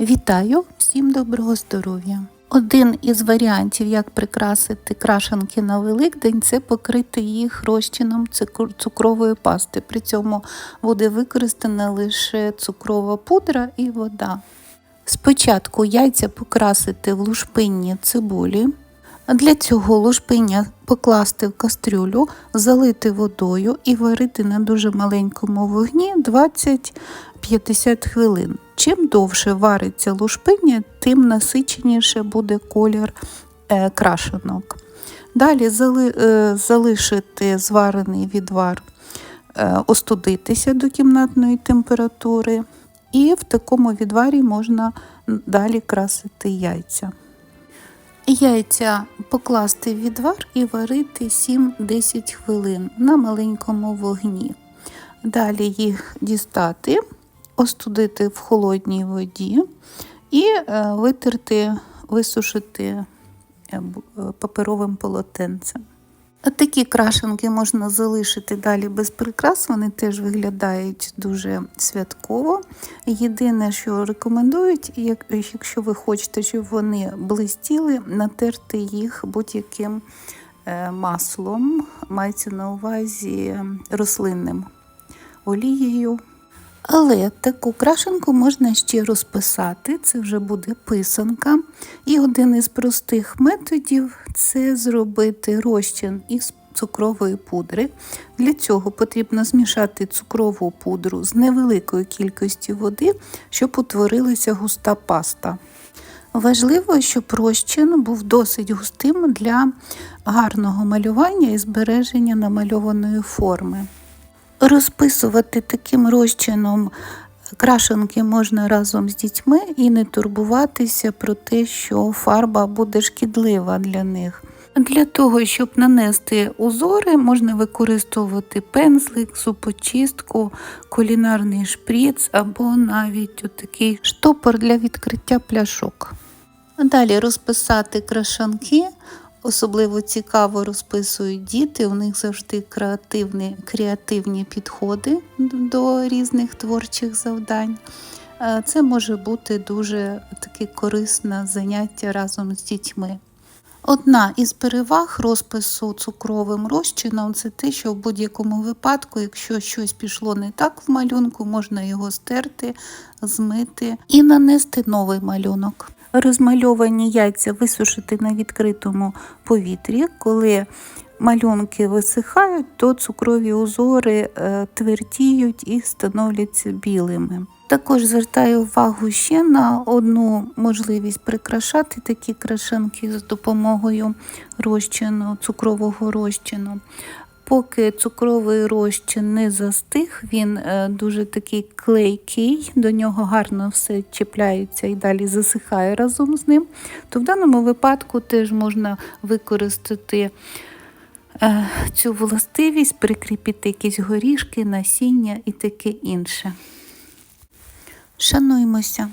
Вітаю! Всім доброго здоров'я! Один із варіантів, як прикрасити крашенки на Великдень, це покрити їх розчином цукрової пасти. При цьому буде використана лише цукрова пудра і вода. Спочатку яйця покрасити в лушпинні цибулі. Для цього лушпиння покласти в кастрюлю, залити водою і варити на дуже маленькому вогні 20-50 хвилин. Чим довше вариться лушпиння, тим насиченіше буде колір е, крашенок. Далі е, залишити зварений відвар, е, остудитися до кімнатної температури, і в такому відварі можна далі красити яйця. Яйця покласти в відвар і варити 7-10 хвилин на маленькому вогні. Далі їх дістати, остудити в холодній воді і е, витерти, висушити е, е, паперовим полотенцем. А Такі крашенки можна залишити далі без прикрас, вони теж виглядають дуже святково. Єдине, що рекомендують, як- якщо ви хочете, щоб вони блистіли, натерти їх будь-яким е, маслом, мається на увазі рослинним олією. Але таку крашенку можна ще розписати, це вже буде писанка. І один із простих методів це зробити розчин із цукрової пудри. Для цього потрібно змішати цукрову пудру з невеликою кількістю води, щоб утворилася густа паста. Важливо, щоб розчин був досить густим для гарного малювання і збереження намальованої форми. Розписувати таким розчином крашенки можна разом з дітьми і не турбуватися про те, що фарба буде шкідлива для них. Для того, щоб нанести узори, можна використовувати пензлик, зубочистку, кулінарний шприц або навіть отакий штопор для відкриття пляшок. Далі розписати крашанки. Особливо цікаво розписують діти, у них завжди креативні, креативні підходи до різних творчих завдань. Е, Це може бути дуже таке корисне заняття разом з дітьми. Одна із переваг розпису цукровим розчином це те, що в будь-якому випадку, якщо щось пішло не так в малюнку, можна його стерти, змити і нанести новий малюнок. Розмальовані яйця висушити на відкритому повітрі. Коли малюнки висихають, то цукрові узори е, твердіють і становляться білими. Також звертаю увагу ще на одну можливість прикрашати такі крашенки з допомогою розчину, цукрового розчину. Поки цукровий розчин не застиг, він е, дуже такий клейкий, до нього гарно все чіпляється і далі засихає разом з ним, то в даному випадку теж можна використати е, цю властивість, прикріпити якісь горішки, насіння і таке інше. Шануймося.